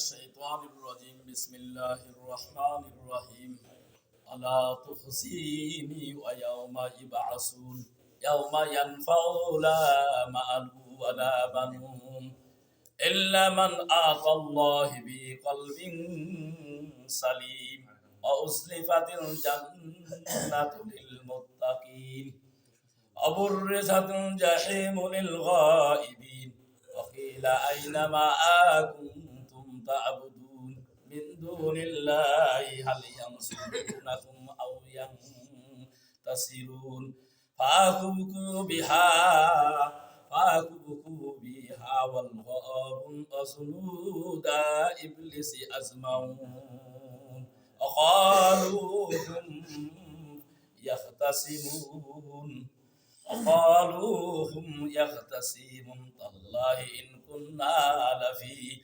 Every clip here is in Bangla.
الشيطان الرجيم بسم الله الرحمن الرحيم ألا تخزيني ويوم يبعثون يوم ينفع لا مال ولا بنون إلا من آتى الله بقلب سليم وأزلفت الجنة للمتقين وبرزت الجحيم للغائبين وقيل أين ما كنتم تعبدون من دون الله هل ينصرونكم أو ينتصرون فأكبكوا بها فأكبكوا بها والغاب وجنود إبليس أجمعون وقالوا هم يختصمون وقالوا هم يختصمون تالله إن كنا لفي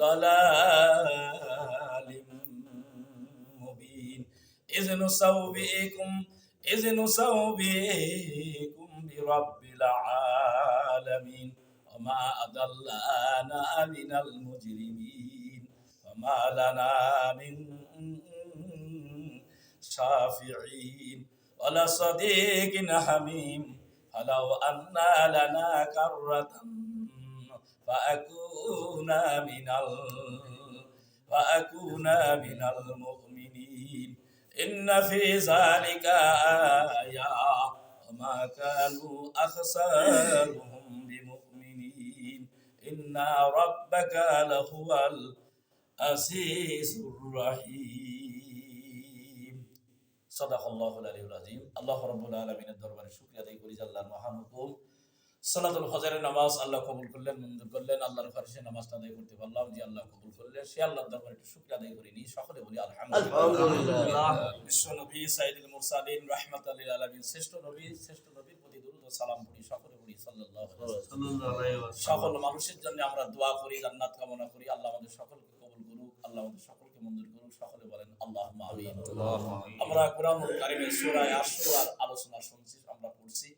ضلال مبين. إذ نسويكم إذ نسويكم برب العالمين. وما أضلنا من المجرمين. وما لنا من شافعين. ولا صديق حميم. فلو أن لنا كرة وأكون من ال... وأكون من المؤمنين إن في ذلك آية وما كانوا أخسارهم بمؤمنين إن ربك لهو العزيز الرحيم صدق الله العلي العظيم الله رب العالمين الدربار شكرا عليكم لله مهان حكم সালাতুল ফজরের নামাজ আল্লাহ কবুল করলেন মঞ্জুর করলেন আল্লাহর ফারসে নামাজটা আদায় করতে পারলাম যে আল্লাহ কবুল করলেন সে আল্লাহর দরবারে একটু শুকরিয়া আদায় করিনি সকলে বলি আলহামদুলিল্লাহ। বিশ্ব নবী সাইদুল মুরসালিন রাহমাতাল লিল আলামিন শ্রেষ্ঠ নবী শ্রেষ্ঠ নবীর প্রতি দরুদ ও সালাম পড়ি সকলে পড়ি সাল্লাল্লাহু আলাইহি ওয়াসাল্লাম। সকল মানুষের জন্য আমরা দোয়া করি জান্নাত কামনা করি আল্লাহ আমাদের সকলকে কবুল করুক আল্লাহ আমাদের সকলকে মঞ্জুর করুক সকলে বলেন আল্লাহুম্মা আমিন। আমরা কোরআনুল কারীমের সূরা আশ-শুরার আলোচনা শুনছি আমরা পড়ছি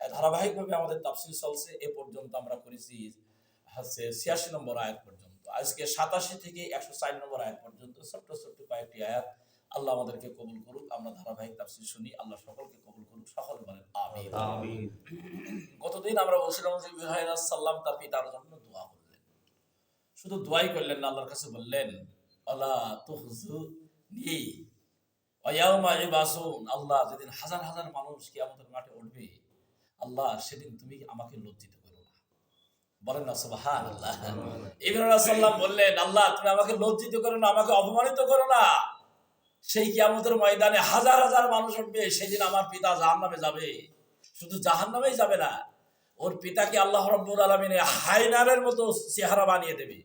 ধারাবাহিকভাবে আমাদের তাফসীর চলছে এ পর্যন্ত আমরা করেছি হচ্ছে ছিয়াশি নম্বর আয়াত পর্যন্ত। আজকে সাতাশি থেকে একশো চার নম্বর আয়াত পর্যন্ত ছোট্ট ছোট্ট কয়েকটি আয়াত আল্লাহ আমাদেরকে কবুল করুক আমরা ধারাবাহিক তাফসীর শুনি আল্লাহ সকলকে কবুল করুক সকলে বলেন আমিন। গতদিন আমরা বলছিলাম যে ইব্রাহিম সাল্লাম তার পিতার জন্য দোয়া করলেন। শুধু দোয়াই করলেন না আল্লাহর কাছে বললেন আল্লাহ তুহজুনি ওয়ায়াউমা ইবাসুন আল্লাহ যেদিন হাজার হাজার মানুষ কিয়ামতের মাঠে উঠবে আল্লাহ সেদিন তুমি আমাকে লজ্জিত করো না। বলেন না সুবহান আল্লাহ ইব্রাহিম সাল্লাম বললেন আল্লাহ তুমি আমাকে লজ্জিত করো না আমাকে অপমানিত করো না। সেই কিয়ামতের ময়দানে হাজার হাজার মানুষ উঠবে সেদিন আমার পিতা জাহান্নামে যাবে। শুধু জাহান্নামেই যাবে না ওর পিতাকে আল্লাহ রব্বুল আলমিনে হাইনারের মতো চেহারা বানিয়ে দেবে।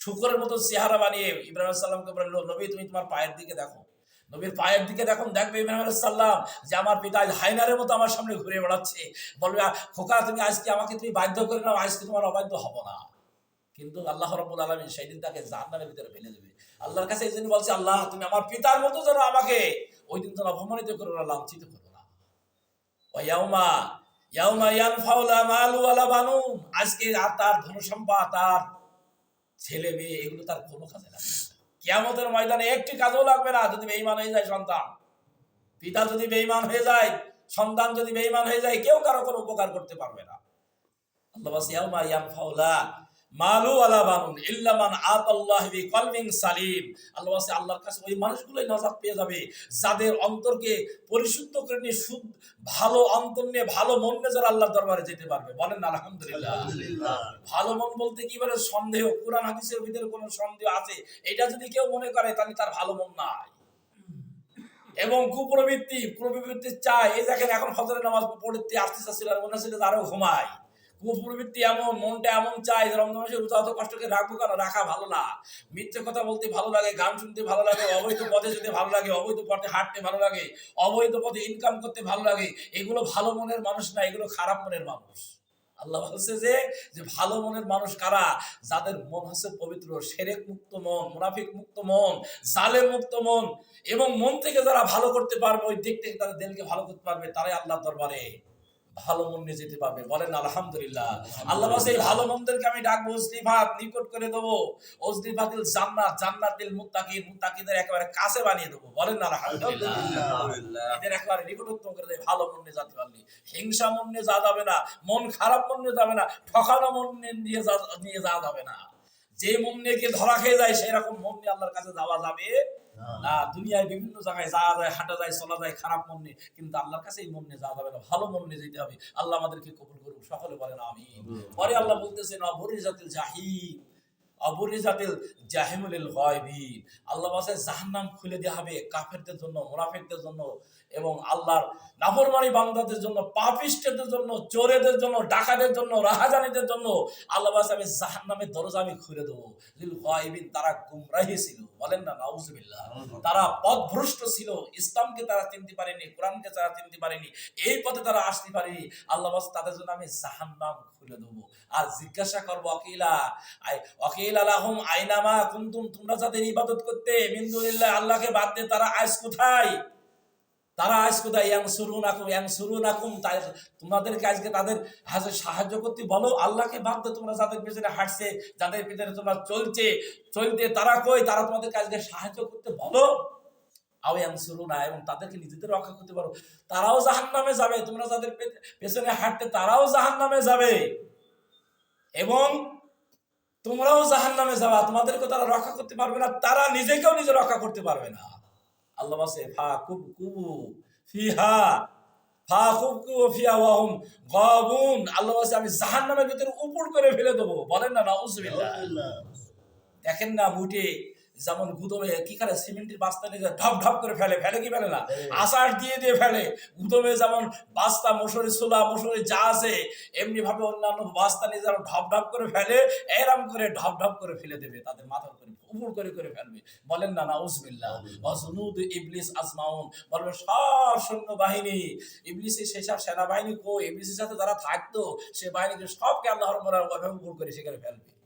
শুকরের মতো চেহারা বানিয়ে ইব্রাহিম সাল্লামকে বলল নবী তুমি তোমার পায়ের দিকে দেখো। নবীর পায়ের দিকে দেখুন, দেখবে ইব্রাহিম যে আমার পিতা হাইনারের মতো আমার সামনে ঘুরে বেড়াচ্ছে। বলবে খোকা, তুমি আজকে আমাকে তুমি বাধ্য করে নাও, আজকে তোমার অবাধ্য হব না। কিন্তু আল্লাহ রব্বুল আলমিন সেই দিন তাকে জাহান্নামের ভিতরে ফেলে দেবে। আল্লাহর কাছে এই জন্য বলছে, আল্লাহ, তুমি আমার পিতার মতো যেন আমাকে ওই দিন যেন অপমানিত করো না, লাঞ্ছিত করো না। ও ইয়াউমা ইয়াউমা ইয়ানফাউলা মালু ওয়ালা বানুন। আজকে আর তার ধন সম্পদ তার ছেলে মেয়ে, এগুলো তার কোনো কাজে লাগবে না। কিয়ামতের ময়দানে একটি কাজও লাগবে না যদি বেইমান হয়ে যায় সন্তান। পিতা যদি বেইমান হয়ে যায়, সন্তান যদি বেইমান হয়ে যায়, কেউ কারও কোনো উপকার করতে পারবে না। আল্লাহ মালু আলা বানুন মান বি কলবিন সালিম। আল্লাহ বাস আল্লাহর কাছে ওই মানুষগুলোই নাজাত পেয়ে যাবে যাদের অন্তরকে পরিশুদ্ধ করে নিয়ে শুদ্ধ ভালো অন্তর নিয়ে ভালো মন নিয়ে যারা আল্লাহর দরবারে যেতে পারবে। বলেন আলহামদুলিল্লাহ। ভালো মন বলতে কি বলে? সন্দেহ। কোরআন হাদিসের ভিতরে কোনো সন্দেহ আছে? এটা যদি কেউ মনে করে তাহলে তার ভালো মন নাই। এবং কুপ্রবৃত্তি প্রবৃত্তি চায় এই দেখেন এখন ফজরের নামাজ পড়তে আসতে চাচ্ছিল আর মনে হচ্ছিল আরও ঘুমায়। কুপ্রবৃত্তি এমন, মনটা এমন চায় যে রমজান মাসে রোজা অত কষ্ট করে রাখব কেন? রাখা ভালো না। মিথ্যে কথা বলতে ভালো লাগে, গান শুনতে ভালো লাগে, অবৈধ পথে যেতে ভালো লাগে, অবৈধ পথে হাঁটতে ভালো লাগে, অবৈধ পথে ইনকাম করতে ভালো লাগে, এগুলো ভালো মনের মানুষ না, এগুলো খারাপ মনের মানুষ। আল্লাহ বলছে যে যে ভালো মনের মানুষ কারা? যাদের মন হচ্ছে পবিত্র, সেরেক মুক্ত মন, মুনাফিক মুক্ত মন জালে মুক্ত মন, এবং মন থেকে যারা ভালো করতে পারবে, ওই দিক থেকে তাদের দিলকে ভালো করতে পারবে, তারাই আল্লাহ দরবারে। ভালো মন্দির যেতে পারবে। বলেন আলহামদুলিল্লাহ। আল্লাহ বাস এই ভালো মন্দিরকে আমি ডাকবো অজলিফাত নিকট করে দেবো। অজলিফাতিল জান্নাত জান্নাতিল মুত্তাকিন মুত্তাকিদের একেবারে কাছে বানিয়ে দেবো। বলেন না আলহামদুলিল্লাহ। এদের একেবারে নিকটত্ব করে দেয় ভালো মনে যেতে পারলি। হিংসা মনে যা যাবে না মন খারাপ মনে যাবে না ঠকানো মন নিয়ে যা নিয়ে যাওয়া যাবে না। যে মন নিয়ে গিয়ে ধরা খেয়ে যায় সেরকম মন নিয়ে আল্লাহর কাছে যাওয়া যাবে না দুনিয়ায় বিভিন্ন জায়গায় যাওয়া যায় হাঁটা যায় চলা যায় খারাপ মন নিয়ে কিন্তু আল্লাহর কাছে এই মন নিয়ে যাওয়া যাবে না। ভালো মন নিয়ে যেতে হবে। আল্লাহ আমাদেরকে কবুল করুক। সকলে বলেন আমি পরে আল্লাহ বলতেছেন অবরিজাতিল জাহিম অবরিজাতিল জাহিমুল গয়বিন। আল্লাহ বলছে জাহান্নাম খুলে দেওয়া হবে কাফেরদের জন্য মুনাফিকদের জন্য। এবং আল্লাহর নাফরমানি বান্দাদের জন্য পাপিষ্টেদের জন্য চোরেদের জন্য ডাকাতের জন্য রাহাজানিদের জন্য আল্লাহ আমি জাহান্নামের দরজা আমি খুলে দেবো। লিল তারা গুমরাহি ছিল। বলেন না নাউজুবিল্লাহ। তারা পথভ্রষ্ট ছিল। ইসলামকে তারা চিনতে পারেনি কোরআনকে তারা চিনতে পারেনি। এই পথে তারা আসতে পারেনি। আল্লাহ তাদের জন্য আমি জাহান্নাম খুলে দেবো। আর জিজ্ঞাসা করব অকিলা অকিল আলাহম আইনামা কুন্তুম তোমরা যাদের ইবাদত করতে মিন্দুলিল্লাহ আল্লাহকে বাদ দিয়ে তারা আজ কোথায়? তারা আজ কোথায় ইয়াং সুরুন আকুম ইয়াং সুরুন আকুম তোমাদেরকে আজকে তাদের হাতে সাহায্য করতে বলো। আল্লাহকে দিয়ে তোমরা যাদের পেছনে হাঁটছে, যাদের পেছনে তোমরা চলছে। চলতে তারা কই? তারা তোমাদেরকে আজকে সাহায্য করতে বলো। আও ইয়াং সুরুনা এবং তাদেরকে নিজেদের রক্ষা করতে পারো তারাও জাহান নামে যাবে। তোমরা যাদের পেছনে হাঁটতে, তারাও জাহান নামে যাবে। এবং তোমরাও জাহান নামে যাওয়া তোমাদেরকে তারা রক্ষা করতে পারবে না, তারা নিজেকেও নিজে রক্ষা করতে পারবে না। আল্লাহ ফা কুব কুবু ফিহা ফা কুব কুবু ফিহা ওয়াহুম গাবুন। আল্লাহ আমি ভিতরে উপর করে ফেলে দেবো। বলেন না নাউজুবিল্লাহ। দেখেন না মুটে যেমন গুদমে কি করে সিমেন্টের বাস্তা নিয়ে ঢপ ঢপ করে ফেলে। ফেলে কি ফেলে না? আষাঢ় দিয়ে দিয়ে ফেলে। গুদমে যেমন বাস্তা মশুরি ছোলা মশুরি যা আছে এমনি ভাবে অন্যান্য বাস্তা নিয়ে যেমন ঢপ ঢপ করে ফেলে এরম করে ঢপ ঢপ করে ফেলে দেবে তাদের মাথার করে উপর করে করে ফেলবে। বলেন না নাউজবিল্লাহ। ওয়াজনুদ ইবলিস আজমাউন। বলবে সব সৈন্য বাহিনী ইবলিসের সেসব সেনাবাহিনী কো ইবলিসের সাথে তারা থাকতো সে বাহিনীকে সবকে আল্লাহর মোড়া উপর করে সেখানে ফেলবে।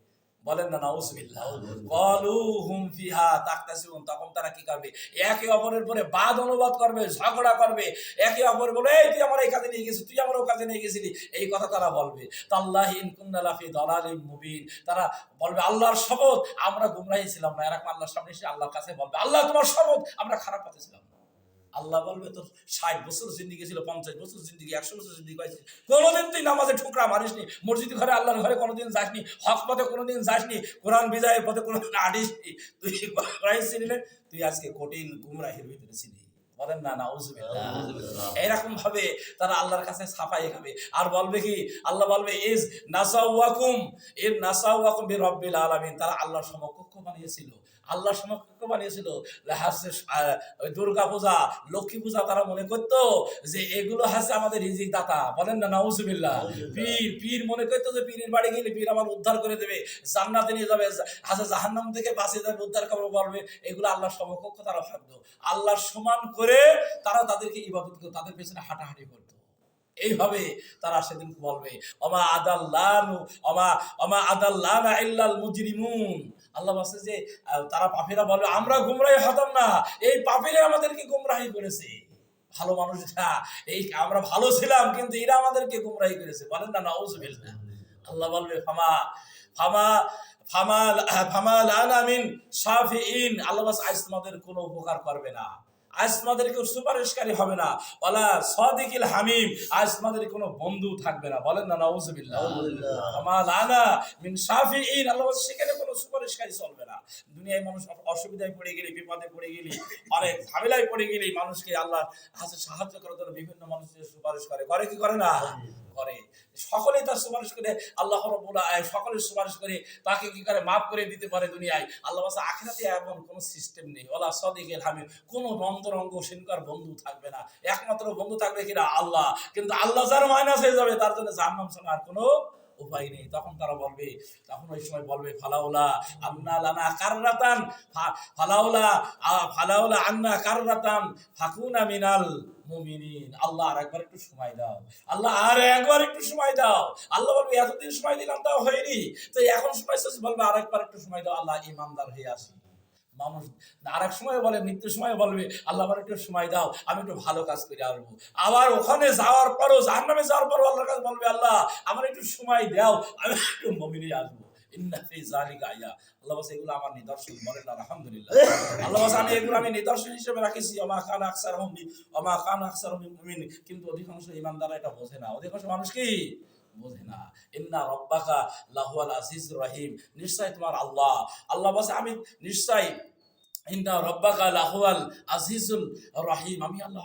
বলেন না নাউজুবিল্লাহ। কলু হুম ফিহা তাকতাসিবুন তখন তারা কি করবে? একে অপরের পরে বাদ অনুবাদ করবে ঝগড়া করবে। একে অপর বলে এই তুই আমার এই কাজে নিয়ে গেছিস তুই আমার ও কাজে নিয়ে গেছিলি। এই কথা তারা বলবে। তাল্লাহ ইন কুন্না লাফি দালালিম মুবিন। তারা বলবে আল্লাহর শপথ আমরা গুমরাহি ছিলাম না। এরকম আল্লাহর সামনে এসে আল্লাহর কাছে বলবে আল্লাহ তোমার শপথ আমরা খারাপ পথে ছিলাম না। আল্লাহ বলবে তোর ষাট বছর জিন্দিগি ছিল পঞ্চাশ বছর জিন্দিগি একশো বছর জিন্দিগি পাইছিস কোনোদিন তুই নামাজে ঠুকরা মারিসনি মসজিদ ঘরে আল্লাহর ঘরে কোনোদিন যাসনি হক পথে কোনোদিন যাসনি কোরআন বিজয়ের পথে কোনোদিন আডিসনি তুই ছিলি তুই আজকে কঠিন গুমরাহির ভিতরে ছিলি। বলেন না না এরকম ভাবে তারা আল্লাহর কাছে ছাপাই খাবে। আর বলবে কি? আল্লাহ বলবে ইজ নাসাউয়াকুম এর নাসাউয়াকুম বি রব্বিল আলামিন। তারা আল্লাহর সমকক্ষ বানিয়েছিল আল্লাহর সমকক্ষ বানিয়েছিল। দুর্গা পূজা লক্ষ্মী পূজা তারা মনে করতো যে এগুলো হাসে আমাদের রিজিক দাতা। বলেন না নাউজুবিল্লাহ। পীর পীর মনে করতো যে পীরের বাড়ি গেলে পীর আমার উদ্ধার করে দেবে জান্নাতে নিয়ে যাবে হাসে জাহান্নাম থেকে বাঁচিয়ে যাবে উদ্ধার করে বলবে এগুলো আল্লাহ সমকক্ষ তারা ভাবতো। আল্লাহর সমান করে তারা তাদেরকে ইবাদত করতো তাদের পেছনে হাঁটাহাঁটি করতো। এইভাবে তারা সেদিন বলবে অমা আদাল্লানু, অমা অমা আদাল্লানা ইল্লাল মুজরিমুন। আল্লাহ বলছে যে তারা পাপীরা বলবে আমরা গুমরাহি হতাম না। এই পাপীরা আমাদেরকে গুমরাহি করেছে। ভালো মানুষরা, এই আমরা ভালো ছিলাম, কিন্তু এরা আমাদেরকে গুমরাহি করেছে। বলেন না, নাউজুবিল্লাহ। আল্লাহ বলবে, ফামা ফামা ফামা ফামা লানা মিন শাফিইন আল্লাহ আজ তোমাদের কোনো উপকার করবে না। আজ তোমাদের কেউ সুপারিশকারী হবে না। ওলা সদিকিল হামিম আজ তোমাদের কোনো বন্ধু থাকবে না। বলেন না নাউজুবিল্লাহ। ফামা আনা মিন শাফিইন আল্লাহ সেখানে কোনো সুপারিশকারী চলবে না। দুনিয়ায় মানুষ অসুবিধায় পড়ে গেলি বিপদে পড়ে গেলি অনেক ঝামেলায় পড়ে গেলি মানুষকে আল্লাহ হাতে সাহায্য করার জন্য বিভিন্ন মানুষের সুপারিশ করে। করে কি করে না? করে। সকলে তার সুপারিশ করে আল্লাহ রব্বুল আ- সকলের সুপারিশ করে তাকে কি করে মাফ করে দিতে পারে দুনিয়ায়। আল্লাহ বাসা আখিরাতে এমন কোনো সিস্টেম নেই। ওলা সদিকের হামি কোনো রঙ্গ সেনকার বন্ধু থাকবে না। একমাত্র বন্ধু থাকবে কিনা? আল্লাহ। কিন্তু আল্লাহ যার মাইনাস হয়ে যাবে, তার জন্য জাহান্নাম ছাড়া আর কোনো উপায় নেই। তখন তারা বলবে, তখন ওই সময় বলবে, ফালাউলা আন্না লানা কাররাতান ফালাউলা ফালাউলা আন্না কাররাতান, ফাকুনা মিনাল মুমিনিন, আল্লাহ আর একবার একটু সময় দাও। আল্লাহ আর একবার একটু সময় দাও। আল্লাহ বলবে, এতদিন সময় দিলাম, তাও হয়নি। তো এখন সময় শেষ বলবে আর একবার একটু সময় দাও, আল্লাহ ইমানদার হয়ে আসি মানুষ আর এক সময় বলে, মৃত্যুর সময় বলবে, আল্লাহ আমার একটু সময় দাও, আমি একটু ভালো কাজ করে আসব। আবার ওখানে যাওয়ার পরও, জাহান্নামে যাওয়ার পরও আল্লাহর কাছে বলবে, আল্লাহ, আমার একটু সময় দাও, আমি একটু মমিনে আসব। আল্লাহ আল্লাহ কান কান কিন্তু অধিকাংশ এটা বোঝে না। মানুষ কি? না। নিশ্চয় তোমার আল্লাহ। আল্লাহ আমি নিশ্চয় ইন্না রব্বাকা লাহুয়াল আজিজুল রহিম। আমি আল্লাহ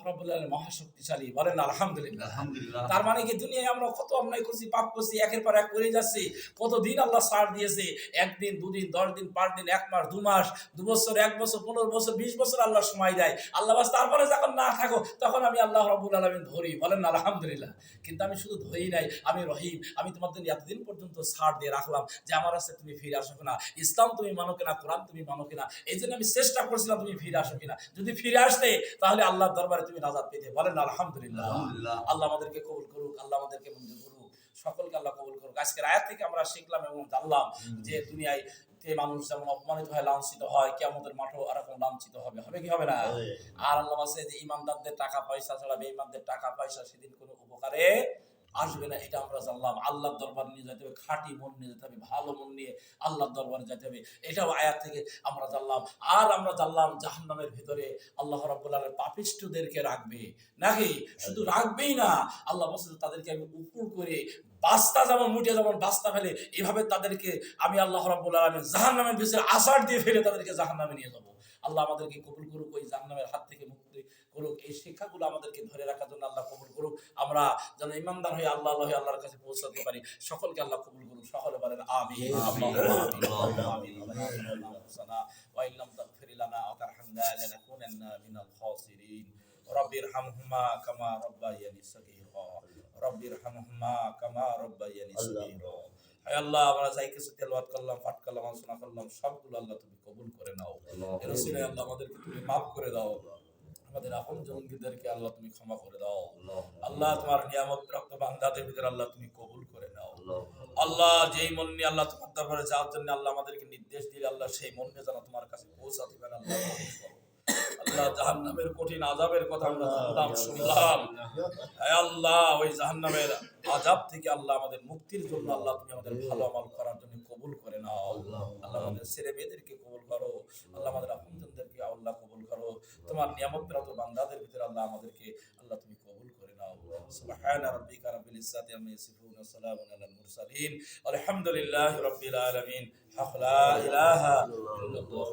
মহাশক্তিশালী। বলেন আলহামদুলিল্লাহ। আলহামদুলিল্লাহ। তার মানে কি দুনিয়ায় আমরা কত অন্যায় করছি পাপ করছি একের পর এক করে যাচ্ছি কতদিন আল্লাহ ছাড় দিয়েছে? একদিন দুদিন দশ দিন পাঁচ দিন এক মাস দু মাস দু বছর এক বছর পনেরো বছর বিশ বছর আল্লাহ সময় দেয়। আল্লাহ বাস তারপরে যখন না থাকো তখন আমি আল্লাহ রবুল আলমিন ধরি। বলেন আলহামদুলিল্লাহ। কিন্তু আমি শুধু ধরি নাই আমি রহিম। আমি তোমার জন্য এতদিন পর্যন্ত ছাড় দিয়ে রাখলাম যে আমার কাছে তুমি ফিরে আসো কিনা ইসলাম তুমি মানো কিনা কোরআন তুমি মানো কিনা এই জন্য আমি চেষ্টা করছিলাম তুমি ফিরে আসো কিনা। যদি ফিরে আসতে তাহলে আল্লাহর দরবারে তুমি নাজাদ পেতে। বলেন আলহামদুলিল্লাহ। আল্লাহ আমাদেরকে কবুল করুক আল্লাহ আমাদেরকে মঞ্জুর করুক। সকলকে আল্লাহ কবুল করুক। আজকের আয়াত থেকে আমরা শিখলাম এবং জানলাম যে দুনিয়ায় মানুষ যেমন অপমানিত হয় লাঞ্ছিত হয় কেমতের মাঠও এরকম লাঞ্ছিত হবে। হবে কি হবে না? আর আল্লাহ আছে যে ইমানদারদের টাকা পয়সা ছাড়া বেঈমানদের টাকা পয়সা সেদিন কোনো উপকারে আসবে না, এটা আমরা জানলাম। আল্লাহর দরবার নিয়ে যেতে হবে, খাঁটি মন নিয়ে যেতে হবে, ভালো মন নিয়ে আল্লাহর দরবারে যেতে হবে। এটাও আয়াত থেকে আমরা জানলাম। আর আমরা জানলাম জাহান্নামের ভিতরে আল্লাহ রাব্বুল আলামিন পাপিষ্ঠদেরকে রাখবে। নাকি? শুধু রাখবেই না, আল্লাহ বলছে তাদেরকে আমি উপর করে বাস্তা যেমন মুটে যেমন বাস্তা ফেলে, এভাবে তাদেরকে আমি আল্লাহ রাব্বুল আলামিন জাহান্নামের ভিতরে আষাঢ় দিয়ে ফেলে তাদেরকে জাহান্নামে নিয়ে যাব। আল্লাহ আমাদেরকে কবুল করুক, ওই জাহান্নামের হাত থেকে মুক্তি করুক এই শিক্ষাগুলো আমাদেরকে ধরে রাখার জন্য আল্লাহ কবুল করুক আমরা যেন ইমানদার হয়ে আল্লাহ আল্লাহ আল্লাহর কাছে পৌঁছাতে পারি সকলকে আল্লাহ কবুল করুক সকলে বলেন আমিন আল্লাহুম্মা আমিন আল্লাহুম্মা আমিন আল্লাহুম্মা আনফুসানা ওয়া ইল্লাম তাগফির লানা ওয়া তারহামনা লানাকুনান্না মিনাল খাসিরিন رب ارحمهما كما ربياني صغيرا رب ارحمهما كما ربياني صغيرا হায় আল্লাহ আমরা যাই কিছু তেলাওয়াত করলাম পাঠ করলাম আলোচনা করলাম সবগুলো আল্লাহ তুমি কবুল করে নাও এর উসিলায় আল্লাহ আমাদেরকে তুমি মাফ করে দাও আমাদের আপন জঙ্গিদেরকে আল্লাহ তুমি ক্ষমা করে দাও। আল্লাহ তোমার নিয়ামত প্রাপ্ত বান্দাদের ভিতরে আল্লাহ তুমি কবুল করে নাও। আল্লাহ যেই মন নিয়ে আল্লাহ তোমার দরবারে যাওয়ার জন্য আল্লাহ আমাদেরকে নির্দেশ দিলে আল্লাহ সেই মন নিয়ে যেন তোমার কাছে পৌঁছাতে পারে আল্লাহ। আল্লাহ জাহান্নামের কঠিন আজাবের কথা আমরা জানলাম শুনলাম। আল্লাহ। ওই জাহান্নামের আজাব থেকে আল্লাহ আমাদের মুক্তির জন্য আল্লাহ তুমি আমাদের ভালো আমল করার জন্য কবুল করে নাও। আল্লাহ। আমাদের ছেলে মেয়েদেরকে কবুল করো। আল্লাহ আমাদের আপনজনদেরকে আল্লাহ কবুল করো। তোমার নিয়ামত প্রাপ্ত বান্দাদের ভিতরে আল্লাহ আমাদেরকে আল্লাহ তুমি কবুল করে নাও। সুবহান রাব্বিকা রাব্বিল ইজ্জাতি আম্মা ইয়াসিফুন ওয়া সালামুন আলাল মুরসালিন। আলহামদুলিল্লাহি রাব্বিল আলামিন। হাক লা ইলাহা ইল্লাল্লাহ।